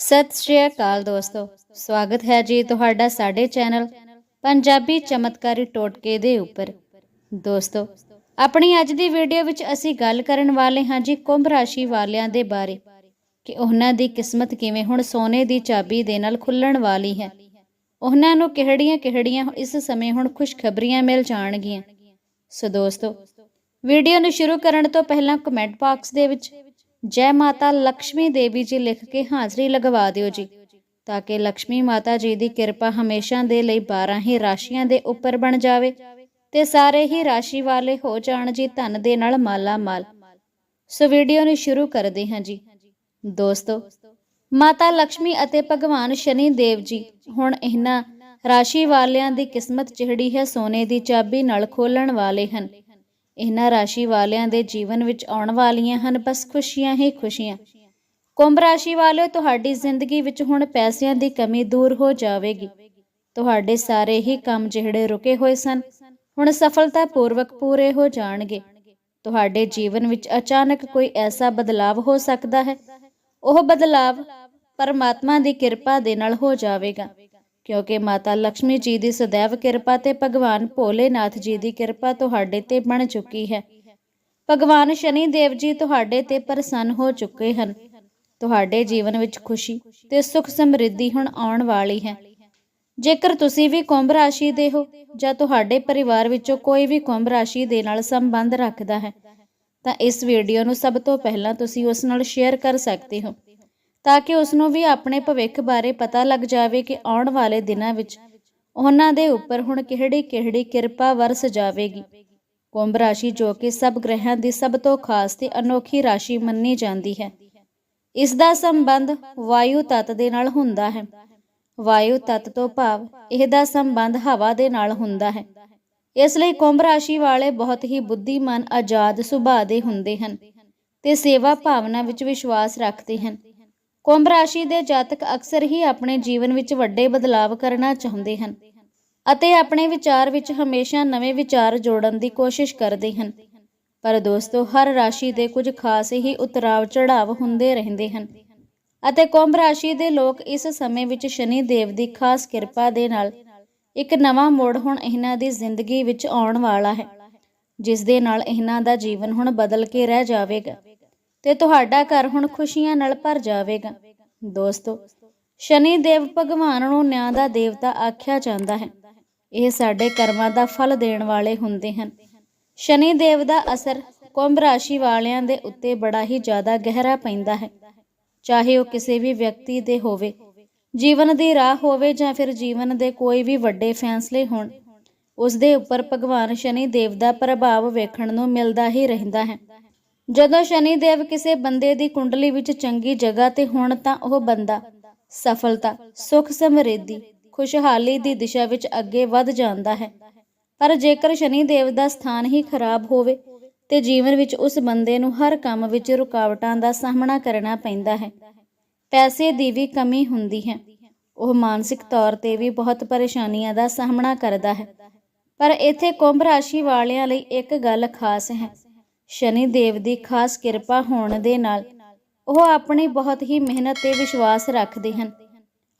ਸਤਿ ਸ਼੍ਰੀ ਅਕਾਲ ਦੋਸਤੋ। ਸਵਾਗਤ ਹੈ ਜੀ ਤੁਹਾਡਾ ਸਾਡੇ ਚੈਨਲ ਪੰਜਾਬੀ ਚਮਤਕਾਰੀ ਟੋਟਕੇ ਦੇ ਉੱਪਰ। ਦੋਸਤੋ, ਆਪਣੀ ਅੱਜ ਦੀ ਵੀਡੀਓ ਵਿੱਚ ਅਸੀਂ ਗੱਲ ਕਰਨ ਵਾਲੇ ਹਾਂ ਜੀ ਕੁੰਭ ਰਾਸ਼ੀ ਵਾਲਿਆਂ ਦੇ ਬਾਰੇ ਕਿ ਉਹਨਾਂ ਦੀ ਕਿਸਮਤ ਕਿਵੇਂ ਹੁਣ ਸੋਨੇ ਦੀ ਚਾਬੀ ਦੇ ਨਾਲ ਖੁੱਲਣ ਵਾਲੀ ਹੈ। ਉਹਨਾਂ ਨੂੰ ਕਿਹੜੀਆਂ-ਕਿਹੜੀਆਂ ਇਸ ਸਮੇਂ ਹੁਣ ਖੁਸ਼ਖਬਰੀਆਂ ਮਿਲ ਜਾਣਗੀਆਂ। ਸੋ ਦੋਸਤੋ, ਵੀਡੀਓ ਨੂੰ ਸ਼ੁਰੂ ਕਰਨ ਤੋਂ ਪਹਿਲਾਂ ਕਮੈਂਟ ਬਾਕਸ ਦੇ ਵਿੱਚ ਜੈ ਮਾਤਾ ਲక్ష్ਮੀ ਦੇਵੀ ਜੀ ਲਿਖ ਕੇ ਹਾਜ਼ਰੀ ਲਗਵਾ ਦਿਓ ਜੀ, ਤਾਂ ਕਿ ਲక్ష్ਮੀ ਮਾਤਾ ਜੀ ਦੀ ਕਿਰਪਾ ਹਮੇਸ਼ਾ ਦੇ ਲਈ 12 ਹੀ ਰਾਸ਼ੀਆਂ ਦੇ ਉੱਪਰ ਬਣ ਜਾਵੇ ਤੇ ਸਾਰੇ ਹੀ ਰਾਸ਼ੀ ਵਾਲੇ ਹੋ ਜਾਣ ਜੀ ਧਨ ਦੇ ਨਾਲ ਮਾਲਾ ਮਾਲ। ਸੋ ਵੀਡੀਓ ਨੂੰ ਸ਼ੁਰੂ ਕਰਦੇ ਹਾਂ ਜੀ। ਦੋਸਤੋ, ਮਾਤਾ ਲక్ష్ਮੀ ਅਤੇ ਭਗਵਾਨ ਸ਼ਨੀ ਦੇਵ ਜੀ, ਹੁਣ ਇਹਨਾਂ ਰਾਸ਼ੀ ਵਾਲਿਆਂ ਦੀ ਕਿਸਮਤ ਜਿਹੜੀ ਹੈ ਸੋਨੇ ਦੀ ਚਾਬੀ ਨਾਲ ਖੋਲਣ ਵਾਲੇ ਹਨ। ਇਹਨਾਂ ਰਾਸ਼ੀ ਵਾਲਿਆਂ ਦੇ ਜੀਵਨ ਵਿੱਚ ਆਉਣ ਵਾਲੀਆਂ ਹਨ, ਬਸ ਖੁਸ਼ੀਆਂ ਹੀ ਖੁਸ਼ੀਆਂ। ਕੁੰਭ ਰਾਸ਼ੀ ਵਾਲਿਓ, ਤੁਹਾਡੀ ਜ਼ਿੰਦਗੀ ਵਿੱਚ ਹੁਣ ਪੈਸਿਆਂ ਦੀ ਕਮੀ ਦੂਰ ਹੋ ਜਾਵੇਗੀ। ਤੁਹਾਡੇ ਸਾਰੇ ਹੀ ਕੰਮ ਜਿਹੜੇ ਰੁਕੇ ਹੋਏ ਸਨ, ਹੁਣ ਸਫਲਤਾਪੂਰਵਕ ਪੂਰੇ ਹੋ ਜਾਣਗੇ। ਤੁਹਾਡੇ ਜੀਵਨ ਵਿੱਚ ਅਚਾਨਕ ਕੋਈ ਐਸਾ ਬਦਲਾਵ ਹੋ ਸਕਦਾ ਹੈ। ਉਹ ਬਦਲਾਵ ਪਰਮਾਤਮਾ ਦੀ ਕਿਰਪਾ ਦੇ ਨਾਲ ਹੋ ਜਾਵੇਗਾ। ਕਿਉਂਕਿ ਮਾਤਾ ਲక్ష్ਮੀ ਜੀ ਦੀ ਸਦੈਵ ਕਿਰਪਾ ਤੇ ਭਗਵਾਨ ਭੋਲੇਨਾਥ ਜੀ ਦੀ ਕਿਰਪਾ ਤੁਹਾਡੇ ਤੇ ਬਣ ਚੁੱਕੀ ਹੈ। ਭਗਵਾਨ ਸ਼ਨੀ ਦੇਵ ਜੀ ਤੁਹਾਡੇ ਤੇ ਪ੍ਰਸੰਨ ਹੋ ਚੁੱਕੇ ਹਨ। ਤੁਹਾਡੇ ਜੀਵਨ ਵਿੱਚ ਖੁਸ਼ੀ ਤੇ ਸੁੱਖ ਸਮਰਿੱਧੀ ਹੁਣ ਆਉਣ ਵਾਲੀ ਹੈ। ਜੇਕਰ ਤੁਸੀਂ ਵੀ ਕੁੰਭ ਰਾਸ਼ੀ ਦੇ ਹੋ ਜਾਂ ਤੁਹਾਡੇ ਪਰਿਵਾਰ ਵਿੱਚੋਂ ਕੋਈ ਵੀ ਕੁੰਭ ਰਾਸ਼ੀ ਦੇ ਨਾਲ ਸੰਬੰਧ ਰੱਖਦਾ ਹੈ, ਤਾਂ ਇਸ ਵੀਡੀਓ ਨੂੰ ਸਭ ਤੋਂ ਪਹਿਲਾਂ ਤੁਸੀਂ ਉਸ ਨਾਲ ਸ਼ੇਅਰ ਕਰ ਸਕਦੇ ਹੋ। ਤਾਂ ਕਿ ਉਸ ਨੂੰ ਵੀ ਆਪਣੇ ਭਵਿੱਖ ਬਾਰੇ ਪਤਾ ਲੱਗ ਜਾਵੇ ਕਿ ਆਉਣ ਵਾਲੇ ਦਿਨਾਂ ਵਿੱਚ ਉਹਨਾਂ ਦੇ ਉੱਪਰ ਹੁਣ ਕਿਹੜੀ-ਕਿਹੜੀ ਕਿਰਪਾ ਵਰਸ ਜਾਵੇਗੀ। ਕੁੰਭ ਰਾਸ਼ੀ ਜੋ ਕਿ ਸਭ ਗ੍ਰਹਿਆਂ ਦੀ ਸਭ ਤੋਂ ਖਾਸ ਤੇ ਅਨੋਖੀ ਰਾਸ਼ੀ ਮੰਨੀ ਜਾਂਦੀ ਹੈ। ਇਸ ਦਾ ਸੰਬੰਧ ਵਾਯੂ ਤੱਤ ਦੇ ਨਾਲ ਹੁੰਦਾ ਹੈ। ਵਾਯੂ ਤੱਤ ਤੋਂ ਭਾਵ ਇਹ ਦਾ ਸੰਬੰਧ ਹਵਾ ਦੇ ਨਾਲ ਹੁੰਦਾ ਹੈ। ਇਸ ਲਈ ਕੁੰਭ ਰਾਸ਼ੀ ਵਾਲੇ ਬਹੁਤ ਹੀ ਬੁੱਧੀਮਾਨ ਆਜ਼ਾਦ ਸੁਭਾਅ ਦੇ ਹੁੰਦੇ ਹਨ ਤੇ ਸੇਵਾ ਭਾਵਨਾ ਵਿੱਚ ਵਿਸ਼ਵਾਸ ਰੱਖਦੇ ਹਨ। ਕੁੰਭ ਰਾਸ਼ੀ ਦੇ ਜਾਤਕ ਅਕਸਰ ਹੀ ਆਪਣੇ ਜੀਵਨ ਵਿੱਚ ਵੱਡੇ ਬਦਲਾਵ ਕਰਨਾ ਚਾਹੁੰਦੇ ਹਨ ਅਤੇ ਆਪਣੇ ਵਿਚਾਰ ਵਿੱਚ ਹਮੇਸ਼ਾ ਨਵੇਂ ਵਿਚਾਰ ਜੋੜਨ ਦੀ ਕੋਸ਼ਿਸ਼ ਕਰਦੇ ਹਨ। ਪਰ ਦੋਸਤੋ, ਹਰ ਰਾਸ਼ੀ ਦੇ ਕੁਝ ਖਾਸ ਹੀ ਉਤਰਾਵ ਚੜਾਵ ਹੁੰਦੇ ਰਹਿੰਦੇ ਹਨ ਅਤੇ ਕੁੰਭ ਰਾਸ਼ੀ ਦੇ ਲੋਕ ਇਸ ਸਮੇਂ ਵਿੱਚ ਸ਼ਨੀ ਦੇਵ ਦੀ ਖਾਸ ਕਿਰਪਾ ਦੇ ਨਾਲ ਇੱਕ ਨਵਾਂ ਮੋੜ ਹੁਣ ਇਹਨਾਂ ਦੀ ਜ਼ਿੰਦਗੀ ਵਿੱਚ ਆਉਣ ਵਾਲਾ ਹੈ, ਜਿਸ ਦੇ ਨਾਲ ਇਹਨਾਂ ਦਾ ਜੀਵਨ ਹੁਣ ਬਦਲ ਕੇ ਰਹਿ ਜਾਵੇਗਾ। ਤੇ ਤੁਹਾਡਾ ਘਰ ਹੁਣ ਖੁਸ਼ੀਆਂ ਨਾਲ ਭਰ ਜਾਵੇਗਾ। ਦੋਸਤੋ, ਸ਼ਨੀ ਦੇਵ ਭਗਵਾਨ ਨੂੰ ਨਿਆਂ ਦਾ ਦੇਵਤਾ ਆਖਿਆ ਜਾਂਦਾ ਹੈ। ਇਹ ਸਾਡੇ ਕਰਮਾਂ ਦਾ ਫਲ ਦੇਣ ਵਾਲੇ ਹੁੰਦੇ ਹਨ। ਸ਼ਨੀ ਦੇਵ ਦਾ ਅਸਰ ਕੁੰਭ ਰਾਸ਼ੀ ਵਾਲਿਆਂ ਦੇ ਉੱਤੇ ਬੜਾ ਹੀ ਜ਼ਿਆਦਾ ਗਹਿਰਾ ਪੈਂਦਾ ਹੈ। ਚਾਹੇ ਉਹ ਕਿਸੇ ਵੀ ਵਿਅਕਤੀ ਦੇ ਹੋਵੇ, ਜੀਵਨ ਦੀ ਰਾਹ ਹੋਵੇ ਜਾਂ ਫਿਰ ਜੀਵਨ ਦੇ ਕੋਈ ਵੀ ਵੱਡੇ ਫੈਸਲੇ ਹੋਣ, ਉਸ ਦੇ ਉੱਪਰ ਭਗਵਾਨ ਸ਼ਨੀ ਦੇਵ ਦਾ ਪ੍ਰਭਾਵ ਵੇਖਣ ਨੂੰ ਮਿਲਦਾ ਹੀ ਰਹਿੰਦਾ ਹੈ। ਜਦੋਂ ਸ਼ਨੀ ਦੇਵ ਕਿਸੇ ਬੰਦੇ ਦੀ ਕੁੰਡਲੀ ਵਿੱਚ ਚੰਗੀ ਜਗ੍ਹਾ ਤੇ ਹੋਣ ਤਾਂ ਉਹ ਬੰਦਾ ਸਫਲਤਾ, ਸੁਖ ਸਮਰਿੱਧੀ, ਖੁਸ਼ਹਾਲੀ ਦੀ ਦਿਸ਼ਾ ਵਿੱਚ ਅੱਗੇ ਵੱਧ ਜਾਂਦਾ ਹੈ। ਪਰ ਜੇਕਰ ਸ਼ਨੀ ਦੇਵ ਦਾ ਸਥਾਨ ਹੀ ਖਰਾਬ ਹੋਵੇ ਤੇ ਜੀਵਨ ਵਿੱਚ ਉਸ ਬੰਦੇ ਨੂੰ ਹਰ ਕੰਮ ਵਿੱਚ ਰੁਕਾਵਟਾਂ ਦਾ ਸਾਹਮਣਾ ਕਰਨਾ ਪੈਂਦਾ ਹੈ, ਪੈਸੇ ਦੀ ਵੀ ਕਮੀ ਹੁੰਦੀ ਹੈ। ਉਹ ਮਾਨਸਿਕ ਤੌਰ ਤੇ ਵੀ ਬਹੁਤ ਪਰੇਸ਼ਾਨੀਆਂ ਦਾ ਸਾਹਮਣਾ ਕਰਦਾ ਹੈ। ਪਰ ਇੱਥੇ ਕੁੰਭ ਰਾਸ਼ੀ ਵਾਲਿਆਂ ਲਈ ਇੱਕ ਗੱਲ ਖਾਸ ਹੈ। ਸ਼ਨੀ ਦੇਵ ਦੀ ਖਾਸ ਕਿਰਪਾ ਹੋਣ ਦੇ ਨਾਲ ਉਹ ਆਪਣੀ ਬਹੁਤ ਹੀ ਮਿਹਨਤ ਤੇ ਵਿਸ਼ਵਾਸ ਰੱਖਦੇ ਹਨ।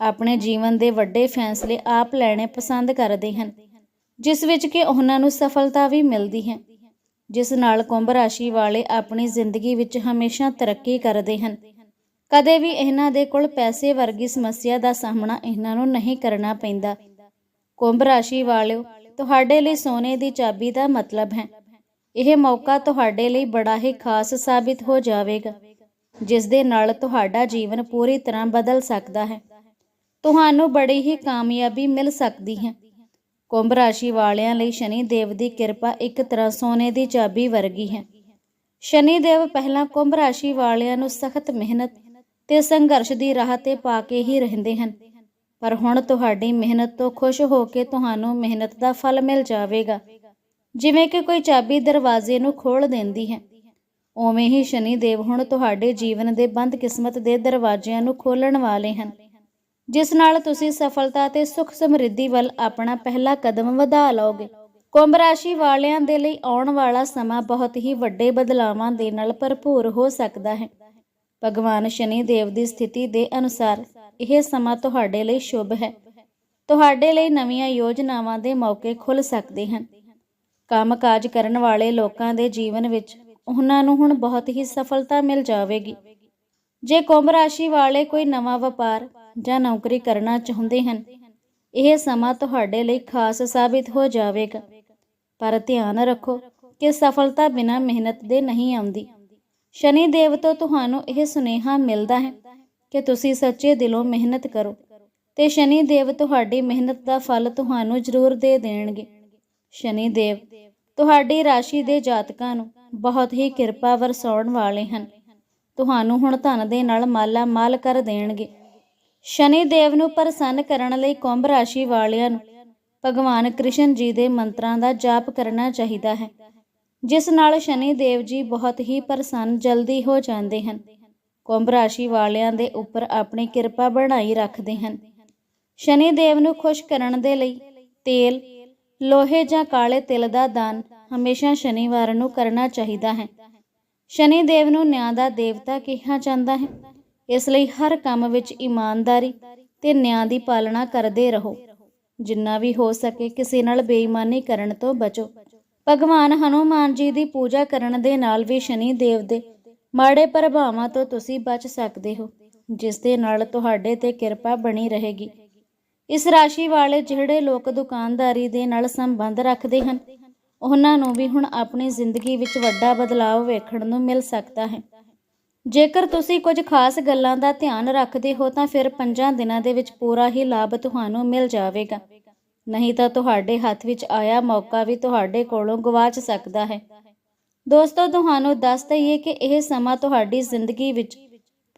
ਆਪਣੇ ਜੀਵਨ ਦੇ ਵੱਡੇ ਫੈਸਲੇ ਆਪ ਲੈਣੇ ਪਸੰਦ ਕਰਦੇ ਹਨ, ਜਿਸ ਵਿੱਚ ਕਿ ਉਹਨਾਂ ਨੂੰ ਸਫਲਤਾ ਵੀ ਮਿਲਦੀ ਹੈ, ਜਿਸ ਨਾਲ ਕੁੰਭ ਰਾਸ਼ੀ ਵਾਲੇ ਆਪਣੀ ਜ਼ਿੰਦਗੀ ਵਿੱਚ ਹਮੇਸ਼ਾ ਤਰੱਕੀ ਕਰਦੇ ਹਨ। ਕਦੇ ਵੀ ਇਹਨਾਂ ਦੇ ਕੋਲ ਪੈਸੇ ਵਰਗੀ ਸਮੱਸਿਆ ਦਾ ਸਾਹਮਣਾ ਇਹਨਾਂ ਨੂੰ ਨਹੀਂ ਕਰਨਾ ਪੈਂਦਾ। ਕੁੰਭ ਰਾਸ਼ੀ ਵਾਲਿਓ, ਤੁਹਾਡੇ ਲਈ ਸੋਨੇ ਦੀ ਚਾਬੀ ਦਾ ਮਤਲਬ ਹੈ। ਇਹ ਮੌਕਾ ਤੁਹਾਡੇ ਲਈ ਬੜਾ ਹੀ ਖਾਸ ਸਾਬਿਤ ਹੋ ਜਾਵੇਗਾ, ਜਿਸ ਦੇ ਨਾਲ ਤੁਹਾਡਾ ਜੀਵਨ ਪੂਰੀ ਤਰ੍ਹਾਂ ਬਦਲ ਸਕਦਾ ਹੈ। ਤੁਹਾਨੂੰ ਬੜੀ ਹੀ ਕਾਮਯਾਬੀ ਮਿਲ ਸਕਦੀ ਹੈ। ਕੁੰਭ ਰਾਸ਼ੀ ਵਾਲਿਆਂ ਲਈ ਸ਼ਨੀ ਦੇਵ ਦੀ ਕਿਰਪਾ ਇੱਕ ਤਰ੍ਹਾਂ ਸੋਨੇ ਦੀ ਚਾਬੀ ਵਰਗੀ ਹੈ। ਸ਼ਨੀ ਦੇਵ ਪਹਿਲਾਂ ਕੁੰਭ ਰਾਸ਼ੀ ਵਾਲਿਆਂ ਨੂੰ ਸਖਤ ਮਿਹਨਤ ਤੇ ਸੰਘਰਸ਼ ਦੀ ਰਾਹ ਤੇ ਪਾ ਕੇ ਹੀ ਰਹਿੰਦੇ ਹਨ, ਪਰ ਹੁਣ ਤੁਹਾਡੀ ਮਿਹਨਤ ਤੋਂ ਖੁਸ਼ ਹੋ ਕੇ ਤੁਹਾਨੂੰ ਮਿਹਨਤ ਦਾ ਫਲ ਮਿਲ ਜਾਵੇਗਾ। ਜਿਵੇਂ ਕਿ ਕੋਈ ਚਾਬੀ ਦਰਵਾਜ਼ੇ ਨੂੰ ਖੋਲ ਦਿੰਦੀ ਹੈ। ਉਵੇਂ ਹੀ ਸ਼ਨੀ ਦੇਵ ਹੁਣ ਤੁਹਾਡੇ ਜੀਵਨ ਦੇ ਬੰਦ ਕਿਸਮਤ ਦੇ ਦਰਵਾਜ਼ਿਆਂ ਨੂੰ ਖੋਲਣ ਵਾਲੇ ਹਨ। ਜਿਸ ਨਾਲ ਤੁਸੀਂ ਸਫਲਤਾ ਤੇ ਸੁਖ ਸਮਰਿੱਧੀ ਵੱਲ ਆਪਣਾ ਪਹਿਲਾ ਕਦਮ ਵਧਾ ਲਓਗੇ। ਕੁੰਭ ਰਾਸ਼ੀ ਵਾਲਿਆਂ ਦੇ ਲਈ ਆਉਣ ਵਾਲਾ ਸਮਾਂ ਬਹੁਤ ਹੀ ਵੱਡੇ ਬਦਲਾਵਾਂ ਦੇ ਨਾਲ ਭਰਪੂਰ ਹੋ ਸਕਦਾ ਹੈ। ਭਗਵਾਨ ਸ਼ਨੀ ਦੇਵ ਦੀ ਸਥਿਤੀ ਦੇ ਅਨੁਸਾਰ ਇਹ ਸਮਾਂ ਤੁਹਾਡੇ ਲਈ ਸ਼ੁਭ ਹੈ। ਤੁਹਾਡੇ ਲਈ ਨਵੀਆਂ ਯੋਜਨਾਵਾਂ ਦੇ ਮੌਕੇ ਖੁੱਲ ਸਕਦੇ ਹਨ। ਕੰਮਕਾਜ ਕਰਨ ਵਾਲੇ ਲੋਕਾਂ ਦੇ ਜੀਵਨ ਵਿੱਚ ਉਹਨਾਂ ਨੂੰ ਹੁਣ ਬਹੁਤ ਹੀ ਸਫਲਤਾ ਮਿਲ ਜਾਵੇਗੀ। ਜੇ ਕੁੰਭ ਰਾਸ਼ੀ ਵਾਲੇ ਕੋਈ ਨਵਾਂ ਵਪਾਰ ਜਾਂ ਨੌਕਰੀ ਕਰਨਾ ਚਾਹੁੰਦੇ ਹਨ, ਇਹ ਸਮਾਂ ਤੁਹਾਡੇ ਲਈ ਖਾਸ ਸਾਬਿਤ ਹੋ ਜਾਵੇਗਾ। ਪਰ ਧਿਆਨ ਰੱਖੋ ਕਿ ਸਫਲਤਾ ਬਿਨਾਂ ਮਿਹਨਤ ਦੇ ਨਹੀਂ ਆਉਂਦੀ। ਸ਼ਨੀ ਦੇਵ ਤੋਂ ਤੁਹਾਨੂੰ ਇਹ ਸੁਨੇਹਾ ਮਿਲਦਾ ਹੈ ਕਿ ਤੁਸੀਂ ਸੱਚੇ ਦਿਲੋਂ ਮਿਹਨਤ ਕਰੋ ਤੇ ਸ਼ਨੀ ਦੇਵ ਤੁਹਾਡੀ ਮਿਹਨਤ ਦਾ ਫਲ ਤੁਹਾਨੂੰ ਜ਼ਰੂਰ ਦੇ ਦੇਣਗੇ। ਸ਼ਨੀ ਦੇਵ ਤੁਹਾਡੀ ਰਾਸ਼ੀ ਦੇ ਜਾਤਕਾਂ ਨੂੰ ਬਹੁਤ ਹੀ ਕਿਰਪਾ ਵਰਸਾਉਣ ਵਾਲੇ ਹਨ। ਤੁਹਾਨੂੰ ਹੁਣ ਧਨ ਦੇ ਨਾਲ ਮਾਲਾ ਮਾਲ ਕਰ ਦੇਣਗੇ। ਸ਼ਨੀ ਦੇਵ ਨੂੰ ਪ੍ਰਸੰਨ ਕਰਨ ਲਈ ਕੁੰਭ ਰਾਸ਼ੀ ਵਾਲਿਆਂ ਨੂੰ ਭਗਵਾਨ ਕ੍ਰਿਸ਼ਨ ਜੀ ਦੇ ਮੰਤਰਾਂ ਦਾ ਜਾਪ ਕਰਨਾ ਚਾਹੀਦਾ ਹੈ, ਜਿਸ ਨਾਲ ਸ਼ਨੀ ਦੇਵ ਜੀ ਬਹੁਤ ਹੀ ਪ੍ਰਸੰਨ ਜਲਦੀ ਹੋ ਜਾਂਦੇ ਹਨ। ਕੁੰਭ ਰਾਸ਼ੀ ਵਾਲਿਆਂ ਦੇ ਉੱਪਰ ਆਪਣੀ ਕਿਰਪਾ ਬਣਾਈ ਰੱਖਦੇ ਹਨ। ਸ਼ਨੀ ਦੇਵ ਨੂੰ ਖੁਸ਼ ਕਰਨ ਦੇ ਲਈ ਤੇਲ ਲੋਹੇ ਜਾਂ ਕਾਲੇ ਤਿਲ ਦਾ ਦਾਨ ਹਮੇਸ਼ਾ ਸ਼ਨੀਵਾਰ ਨੂੰ ਕਰਨਾ ਚਾਹੀਦਾ ਹੈ। ਸ਼ਨੀ ਦੇਵ ਨੂੰ ਨਿਆਂ ਦਾ ਦੇਵਤਾ ਕਿਹਾ ਜਾਂਦਾ ਹੈ। ਇਸ ਲਈ ਹਰ ਕੰਮ ਵਿੱਚ ਇਮਾਨਦਾਰੀ ਤੇ ਨਿਆਂ ਦੀ ਪਾਲਣਾ ਕਰਦੇ ਰਹੋ। ਜਿੰਨਾ ਵੀ ਹੋ ਸਕੇ ਕਿਸੇ ਨਾਲ ਬੇਈਮਾਨੀ ਕਰਨ ਤੋਂ ਬਚੋ। ਭਗਵਾਨ ਹਨੂਮਾਨ ਜੀ ਦੀ ਪੂਜਾ ਕਰਨ ਦੇ ਨਾਲ ਵੀ ਸ਼ਨੀ ਦੇਵ ਦੇ ਮਾੜੇ ਪ੍ਰਭਾਵਾਂ ਤੋਂ ਤੁਸੀਂ ਬਚ ਸਕਦੇ ਹੋ, ਜਿਸ ਦੇ ਨਾਲ ਤੁਹਾਡੇ ਤੇ ਕਿਰਪਾ ਬਣੀ ਰਹੇਗੀ। ਇਸ ਰਾਸ਼ੀ ਵਾਲੇ ਜਿਹੜੇ ਲੋਕ ਦੁਕਾਨਦਾਰੀ ਦੇ ਨਾਲ ਸੰਬੰਧ ਰੱਖਦੇ ਹਨ, ਉਹਨਾਂ ਨੂੰ ਵੀ ਹੁਣ ਆਪਣੀ ਜ਼ਿੰਦਗੀ ਵਿੱਚ ਵੱਡਾ ਬਦਲਾਅ ਵੇਖਣ ਨੂੰ ਮਿਲ ਸਕਦਾ ਹੈ। ਜੇਕਰ ਤੁਸੀਂ ਕੁਝ ਖਾਸ ਗੱਲਾਂ ਦਾ ਧਿਆਨ ਰੱਖਦੇ ਹੋ, ਤਾਂ ਫਿਰ ਪੰਜਾਂ ਦਿਨਾਂ ਦੇ ਵਿੱਚ ਪੂਰਾ ਹੀ ਲਾਭ ਤੁਹਾਨੂੰ ਮਿਲ ਜਾਵੇਗਾ। ਨਹੀਂ ਤਾਂ ਤੁਹਾਡੇ ਹੱਥ ਵਿੱਚ ਆਇਆ ਮੌਕਾ ਵੀ ਤੁਹਾਡੇ ਕੋਲੋਂ ਗਵਾਚ ਸਕਦਾ ਹੈ। ਦੋਸਤੋ, ਤੁਹਾਨੂੰ ਦੱਸ ਦਈਏ ਕਿ ਇਹ ਸਮਾਂ ਤੁਹਾਡੀ ਜ਼ਿੰਦਗੀ ਵਿੱਚ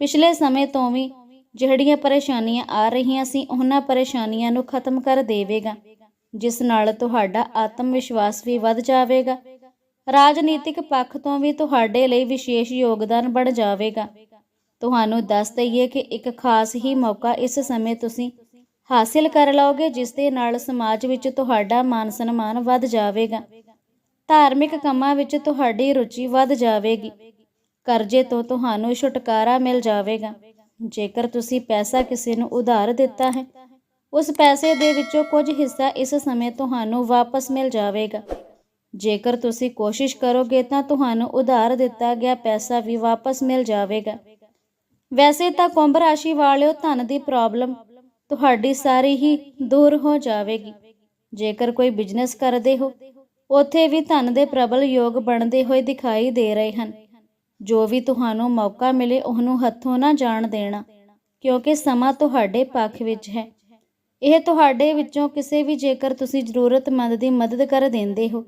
ਪਿਛਲੇ ਸਮੇਂ ਤੋਂ ਵੀ ਜਿਹੜੀਆਂ ਪਰੇਸ਼ਾਨੀਆਂ ਆ ਰਹੀਆਂ ਸੀ, ਉਹਨਾਂ ਪਰੇਸ਼ਾਨੀਆਂ ਨੂੰ ਖਤਮ ਕਰ ਦੇਵੇਗਾ, ਜਿਸ ਨਾਲ ਤੁਹਾਡਾ ਆਤਮ ਵਿਸ਼ਵਾਸ ਵੀ ਵੱਧ ਜਾਵੇਗਾ। ਰਾਜਨੀਤਿਕ ਪੱਖ ਤੋਂ ਵੀ ਤੁਹਾਡੇ ਲਈ ਵਿਸ਼ੇਸ਼ ਯੋਗਦਾਨ ਬਣ ਜਾਵੇਗਾ। ਤੁਹਾਨੂੰ ਦੱਸ ਦਈਏ ਕਿ ਇੱਕ ਖਾਸ ਹੀ ਮੌਕਾ ਇਸ ਸਮੇਂ ਤੁਸੀਂ ਹਾਸਿਲ ਕਰ ਲਓਗੇ, ਜਿਸ ਦੇ ਨਾਲ ਸਮਾਜ ਵਿੱਚ ਤੁਹਾਡਾ ਮਾਨ ਸਨਮਾਨ ਵੱਧ ਜਾਵੇਗਾ। ਧਾਰਮਿਕ ਕੰਮਾਂ ਵਿੱਚ ਤੁਹਾਡੀ ਰੁਚੀ ਵੱਧ ਜਾਵੇਗੀ। ਕਰਜ਼ੇ ਤੋਂ ਤੁਹਾਨੂੰ ਛੁਟਕਾਰਾ ਮਿਲ ਜਾਵੇਗਾ। ਜੇਕਰ ਤੁਸੀਂ ਪੈਸਾ ਕਿਸੇ ਨੂੰ ਉਧਾਰ ਦਿੱਤਾ ਹੈ, ਉਸ ਪੈਸੇ ਦੇ ਵਿੱਚੋਂ ਕੁਝ ਹਿੱਸਾ ਇਸ ਸਮੇਂ ਤੁਹਾਨੂੰ ਵਾਪਸ ਮਿਲ ਜਾਵੇਗਾ। ਜੇਕਰ ਤੁਸੀਂ ਕੋਸ਼ਿਸ਼ ਕਰੋਗੇ ਤਾਂ ਤੁਹਾਨੂੰ ਉਧਾਰ ਦਿੱਤਾ ਗਿਆ ਪੈਸਾ ਵੀ ਵਾਪਸ ਮਿਲ ਜਾਵੇਗਾ। ਵੈਸੇ ਤਾਂ ਕੁੰਭ ਰਾਸ਼ੀ ਵਾਲਿਓ ਧਨ ਦੀ ਪ੍ਰੋਬਲਮ ਤੁਹਾਡੀ ਸਾਰੀ ਹੀ ਦੂਰ ਹੋ ਜਾਵੇਗੀ। ਜੇਕਰ ਕੋਈ ਬਿਜ਼ਨਸ ਕਰਦੇ ਹੋ, ਉੱਥੇ ਵੀ ਧਨ ਦੇ ਪ੍ਰਬਲ ਯੋਗ ਬਣਦੇ ਹੋਏ ਦਿਖਾਈ ਦੇ ਰਹੇ ਹਨ। ਜੋ ਵੀ ਤੁਹਾਨੂੰ ਮੌਕਾ ਮਿਲੇ, ਉਹਨੂੰ ਹੱਥੋਂ ਨਾ ਜਾਣ ਦੇਣਾ, ਕਿਉਂਕਿ ਸਮਾਂ ਤੁਹਾਡੇ ਪੱਖ ਵਿੱਚ ਹੈ। ਇਹ ਤੁਹਾਡੇ ਵਿੱਚੋਂ ਕਿਸੇ ਵੀ ਜੇਕਰ ਤੁਸੀਂ ਜ਼ਰੂਰਤਮੰਦ ਦੀ ਮਦਦ ਕਰ ਦਿੰਦੇ ਹੋ,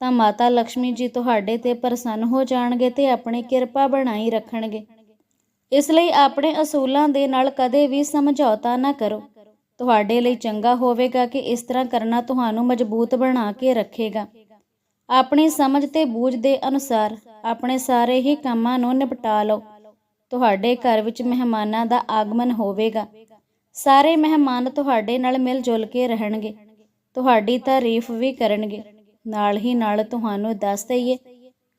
ਤਾਂ ਮਾਤਾ ਲక్ష్ਮੀ ਜੀ ਤੁਹਾਡੇ ਤੇ ਪ੍ਰਸੰਨ ਹੋ ਜਾਣਗੇ ਤੇ ਆਪਣੀ ਕਿਰਪਾ ਬਣਾਈ ਰੱਖਣਗੇ। ਇਸ ਲਈ ਆਪਣੇ ਅਸੂਲਾਂ ਦੇ ਨਾਲ ਕਦੇ ਵੀ ਸਮਝੌਤਾ ਨਾ ਕਰੋ। ਤੁਹਾਡੇ ਲਈ ਚੰਗਾ ਹੋਵੇਗਾ ਕਿ ਇਸ ਤਰ੍ਹਾਂ ਕਰਨਾ ਤੁਹਾਨੂੰ ਮਜ਼ਬੂਤ ਬਣਾ ਕੇ ਰੱਖੇਗਾ। ਆਪਣੀ ਸਮਝ ਤੇ ਬੂਝ ਦੇ ਅਨੁਸਾਰ ਆਪਣੇ ਸਾਰੇ ਹੀ ਕੰਮਾਂ ਨੂੰ ਨਿਪਟਾ ਲਓ। ਤੁਹਾਡੇ ਘਰ ਵਿੱਚ ਮਹਿਮਾਨਾਂ ਦਾ ਆਗਮਨ ਹੋਵੇਗਾ। ਸਾਰੇ ਮਹਿਮਾਨ ਤੁਹਾਡੇ ਨਾਲ ਮਿਲ ਜੁਲ ਕੇ ਰਹਿਣਗੇ। ਤੁਹਾਡੀ ਤਾਰੀਫ ਵੀ ਕਰਨਗੇ। ਨਾਲ ਹੀ ਨਾਲ ਤੁਹਾਨੂੰ ਦੱਸ ਦਈਏ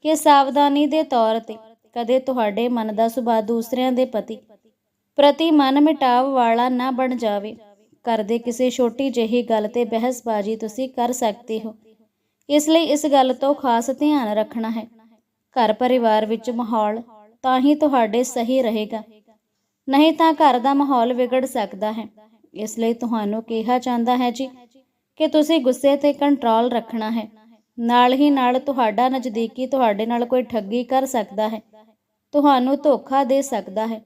ਕਿ ਸਾਵਧਾਨੀ ਦੇ ਤੌਰ ਤੇ ਕਦੇ ਤੁਹਾਡੇ ਮਨ ਦਾ ਸੁਭਾਅ ਦੂਸਰਿਆਂ ਦੇ ਪਤੀ ਪ੍ਰਤੀ ਮਨ ਮਿਟਾਵ ਵਾਲਾ ਨਾ ਬਣ ਜਾਵੇ। ਘਰ ਦੇ ਕਿਸੇ ਛੋਟੀ ਜਿਹੀ ਗੱਲ ਤੇ ਬਹਿਸਬਾਜ਼ੀ ਤੁਸੀਂ ਕਰ ਸਕਦੇ ਹੋ। ਇਸ ਲਈ ਇਸ ਗੱਲ ਤੋਂ ਖਾਸ ਧਿਆਨ ਰੱਖਣਾ ਹੈ। ਘਰ ਪਰਿਵਾਰ ਵਿੱਚ ਮਾਹੌਲ ਤਾਂ ਹੀ ਤੁਹਾਡੇ ਸਹੀ ਰਹੇਗਾ। ਨਹੀਂ ਤਾਂ ਘਰ ਦਾ ਮਾਹੌਲ ਵਿਗੜ ਸਕਦਾ ਹੈ। ਇਸ ਲਈ ਤੁਹਾਨੂੰ ਕਿਹਾ ਜਾਂਦਾ ਹੈ ਜੀ ਕਿ ਤੁਸੀਂ ਗੁੱਸੇ ਤੇ ਕੰਟਰੋਲ ਰੱਖਣਾ ਹੈ। ਨਾਲ ਹੀ ਨਾਲ ਤੁਹਾਡਾ ਨਜ਼ਦੀਕੀ ਤੁਹਾਡੇ ਨਾਲ ਕੋਈ ਠੱਗੀ ਕਰ ਸਕਦਾ ਹੈ। ਤੁਹਾਨੂੰ ਧੋਖਾ ਦੇ ਸਕਦਾ ਹੈ।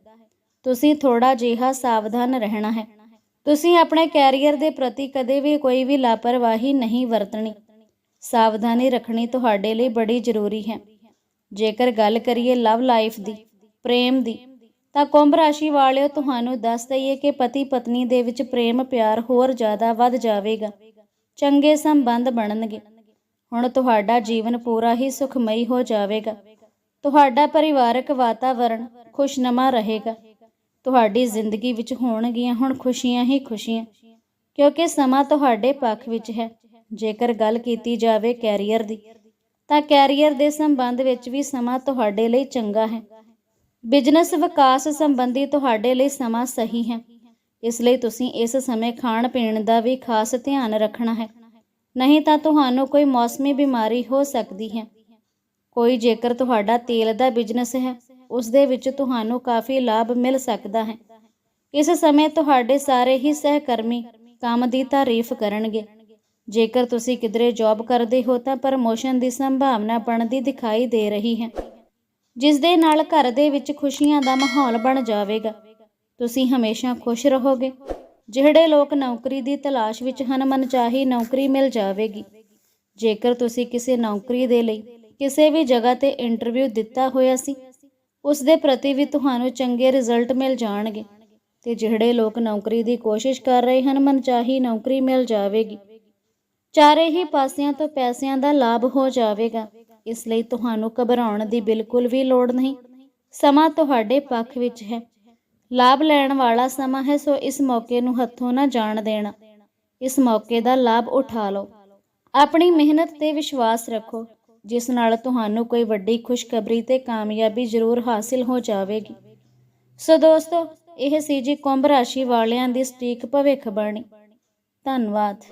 ਤੁਸੀਂ ਥੋੜਾ ਜਿਹਾ ਸਾਵਧਾਨ ਰਹਿਣਾ ਹੈ। ਤੁਸੀਂ ਆਪਣੇ ਕੈਰੀਅਰ ਦੇ ਪ੍ਰਤੀ ਕਦੇ ਵੀ ਕੋਈ ਵੀ ਲਾਪਰਵਾਹੀ ਨਹੀਂ ਵਰਤਣੀ। ਸਾਵਧਾਨੀ ਰੱਖਣੀ ਤੁਹਾਡੇ ਲਈ ਬੜੀ ਜ਼ਰੂਰੀ ਹੈ। ਜੇਕਰ ਗੱਲ ਕਰੀਏ ਲਵ ਲਾਈਫ ਦੀ, ਪ੍ਰੇਮ ਦੀ, ਤਾਂ ਕੁੰਭ ਰਾਸ਼ੀ ਵਾਲਿਓ ਤੁਹਾਨੂੰ ਦੱਸ ਦਈਏ ਕਿ ਪਤੀ ਪਤਨੀ ਦੇ ਵਿੱਚ ਪ੍ਰੇਮ, ਪਿਆਰ ਹੋਰ ਜ਼ਿਆਦਾ ਵੱਧ ਜਾਵੇਗਾ। ਚੰਗੇ ਸੰਬੰਧ ਬਣਨਗੇ। ਹੁਣ ਤੁਹਾਡਾ ਜੀਵਨ ਪੂਰਾ ਹੀ ਸੁਖਮਈ ਹੋ ਜਾਵੇਗਾ। ਤੁਹਾਡਾ ਪਰਿਵਾਰਕ ਵਾਤਾਵਰਣ ਖੁਸ਼ਨਮਾ ਰਹੇਗਾ। ਤੁਹਾਡੀ ਜ਼ਿੰਦਗੀ ਵਿੱਚ ਹੋਣਗੀਆਂ ਹੁਣ ਖੁਸ਼ੀਆਂ ਹੀ ਖੁਸ਼ੀਆਂ, ਕਿਉਂਕਿ ਸਮਾਂ ਤੁਹਾਡੇ ਪੱਖ ਵਿੱਚ ਹੈ। ਜੇਕਰ ਗੱਲ ਕੀਤੀ ਜਾਵੇ ਕੈਰੀਅਰ ਦੀ, ਤਾਂ ਕੈਰੀਅਰ ਦੇ ਸੰਬੰਧ ਵਿੱਚ ਵੀ ਸਮਾਂ ਤੁਹਾਡੇ ਲਈ ਚੰਗਾ ਹੈ। ਬਿਜ਼ਨਸ ਵਿਕਾਸ ਸੰਬੰਧੀ ਤੁਹਾਡੇ ਲਈ ਸਮਾਂ ਸਹੀ ਹੈ। ਇਸ ਲਈ ਤੁਸੀਂ ਇਸ ਸਮੇਂ ਖਾਣ ਪੀਣ ਦਾ ਵੀ ਖਾਸ ਧਿਆਨ ਰੱਖਣਾ ਹੈ। ਨਹੀਂ ਤਾਂ ਤੁਹਾਨੂੰ ਕੋਈ ਮੌਸਮੀ ਬਿਮਾਰੀ ਹੋ ਸਕਦੀ ਹੈ। ਕੋਈ ਜੇਕਰ ਤੁਹਾਡਾ ਤੇਲ ਦਾ ਬਿਜ਼ਨਸ ਹੈ, ਉਸ ਦੇ ਵਿੱਚ ਤੁਹਾਨੂੰ ਕਾਫੀ ਲਾਭ ਮਿਲ ਸਕਦਾ ਹੈ। ਇਸ ਸਮੇਂ ਤੁਹਾਡੇ ਸਾਰੇ ਹੀ ਸਹਿਕਰਮੀ ਕੰਮ ਦੀ ਤਾਰੀਫ ਕਰਨਗੇ। ਜੇਕਰ ਤੁਸੀਂ ਕਿਧਰੇ ਜੌਬ ਕਰਦੇ ਹੋ ਤਾਂ ਪ੍ਰਮੋਸ਼ਨ ਦੀ ਸੰਭਾਵਨਾ ਬਣਦੀ ਦਿਖਾਈ ਦੇ ਰਹੀ ਹੈ, ਜਿਸ ਦੇ ਨਾਲ ਘਰ ਦੇ ਵਿੱਚ ਖੁਸ਼ੀਆਂ ਦਾ ਮਾਹੌਲ ਬਣ ਜਾਵੇਗਾ। ਤੁਸੀਂ ਹਮੇਸ਼ਾ ਖੁਸ਼ ਰਹੋਗੇ, ਜਿਹੜੇ ਲੋਕ ਨੌਕਰੀ ਦੀ ਤਲਾਸ਼ ਵਿੱਚ ਹਨ, ਮਨਚਾਹੀ ਨੌਕਰੀ ਮਿਲ ਜਾਵੇਗੀ। ਜੇਕਰ ਤੁਸੀਂ ਕਿਸੇ ਨੌਕਰੀ ਦੇ ਲਈ ਕਿਸੇ ਵੀ ਜਗ੍ਹਾ ਤੇ ਇੰਟਰਵਿਊ ਦਿੱਤਾ ਹੋਇਆ ਸੀ, ਉਸ ਦੇ ਪ੍ਰਤੀ ਵੀ ਤੁਹਾਨੂੰ ਚੰਗੇ ਰਿਜ਼ਲਟ ਮਿਲ ਜਾਣਗੇ। ਤੇ ਜਿਹੜੇ ਲੋਕ ਨੌਕਰੀ ਦੀ ਕੋਸ਼ਿਸ਼ ਕਰ ਰਹੇ ਹਨ, ਮਨਚਾਹੀ ਨੌਕਰੀ ਮਿਲ ਜਾਵੇਗੀ। ਚਾਰੇ ਹੀ ਪਾਸਿਆਂ ਤੋਂ ਪੈਸਿਆਂ ਦਾ ਲਾਭ ਹੋ ਜਾਵੇਗਾ। ਇਸ ਲਈ ਤੁਹਾਨੂੰ ਘਬਰਾਉਣ ਦੀ ਬਿਲਕੁਲ ਵੀ ਲੋੜ ਨਹੀਂ। ਸਮਾਂ ਤੁਹਾਡੇ ਪੱਖ ਵਿੱਚ ਹੈ। ਲਾਭ ਲੈਣ ਵਾਲਾ ਸਮਾਂ ਹੈ, ਸੋ ਇਸ ਮੌਕੇ ਨੂੰ ਹੱਥੋਂ ਨਾ ਜਾਣ ਦੇਣਾ। ਇਸ ਮੌਕੇ ਦਾ ਲਾਭ ਉਠਾ ਲਓ। ਆਪਣੀ ਮਿਹਨਤ ਤੇ ਵਿਸ਼ਵਾਸ ਰੱਖੋ, ਜਿਸ ਨਾਲ ਤੁਹਾਨੂੰ ਕੋਈ ਵੱਡੀ ਖੁਸ਼ਖਬਰੀ ਤੇ ਕਾਮਯਾਬੀ ਜ਼ਰੂਰ ਹਾਸਿਲ ਹੋ ਜਾਵੇਗੀ। ਸੋ ਦੋਸਤੋ, ਇਹ ਸੀ ਜੀ ਕੁੰਭ ਰਾਸ਼ੀ ਵਾਲਿਆਂ ਦੀ ਸਟੀਕ ਭਵਿੱਖਬਾਣੀ ਧੰਨਵਾਦ।